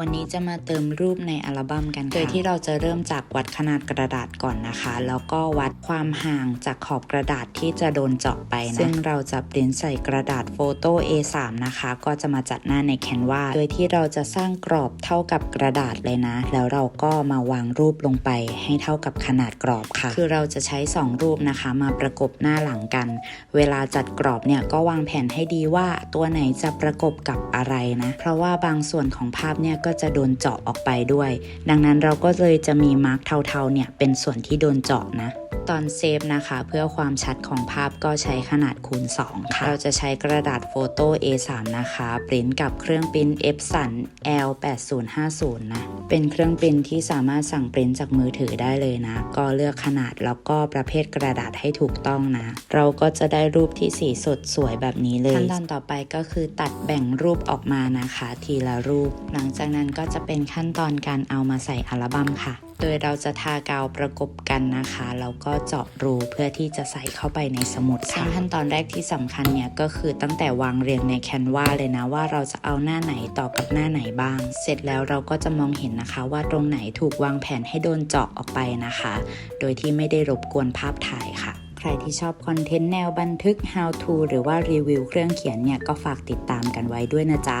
วันนี้จะมาเติมรูปในอัลบั้มกันโดยที่เราจะเริ่มจากวัดขนาดกระดาษก่อนนะคะ แล้วก็วัดความห่างจากขอบกระดาษที่จะโดนเจาะไปนะซึ่งเราจะปริ้นใส่กระดาษโฟโต้ A3 นะคะ ก็จะมาจัดหน้าใน Canva โดยที่เราจะสร้างกรอบเท่ากับกระดาษเลยนะ แล้วเราก็มาวางรูปลงไปให้เท่ากับขนาดกรอบค่ะ คือเราจะใช้ 2 รูปนะคะ มาประกบหน้าหลังกัน เวลาจัดกรอบเนี่ยก็วางแผนให้ดีว่าตัวไหนจะประกบกับอะไรนะ เพราะว่าบางส่วนของภาพเนี่ยก็จะโดนเจาะออกไปด้วย ดังนั้นเราก็เลยจะมีมาร์กเทาๆเนี่ยเป็นส่วนที่โดนเจาะนะ ตอนเซฟนะคะ เพื่อความชัดของภาพก็ใช้ขนาดคูณ 2 ค่ะ เราจะใช้กระดาษโฟโต้ A3 นะคะปริ้นกับเครื่องปริ้น Epson L8050 นะ เป็นเครื่องปริ้นที่สามารถสั่งปริ้นจากมือถือได้เลยนะ ก็เลือกขนาดแล้วก็ประเภทกระดาษให้ถูกต้องนะ เราก็จะได้รูปที่สีสดสวยแบบนี้เลยขั้นตอนต่อไปก็คือตัดแบ่งรูปออกมานะคะ ทีละรูป หลังจากนั้นก็จะเป็นขั้นตอนการเอามาใส่อัลบั้มค่ะ โดยเราจะทากาวประกบกันนะคะแล้วก็เจาะรูเพื่อที่จะใส่เข้าไปในสมุดซึ่งขั้นตอนแรกที่สำคัญเนี่ยก็คือตั้งแต่วางเรียงในแคนวาเลยนะว่าเราจะเอาหน้าไหนต่อกับหน้าไหนบ้าง เสร็จแล้วเราก็จะมองเห็นนะคะ ว่าตรงไหนถูกวางแผนให้โดนเจาะออกไปนะคะ โดยที่ไม่ได้รบกวนภาพถ่ายค่ะใครที่ชอบคอนเทนต์แนวบันทึก how to หรือว่ารีวิวเครื่องเขียนเนี่ยก็ฝากติดตามกันไว้ด้วยนะจ๊ะ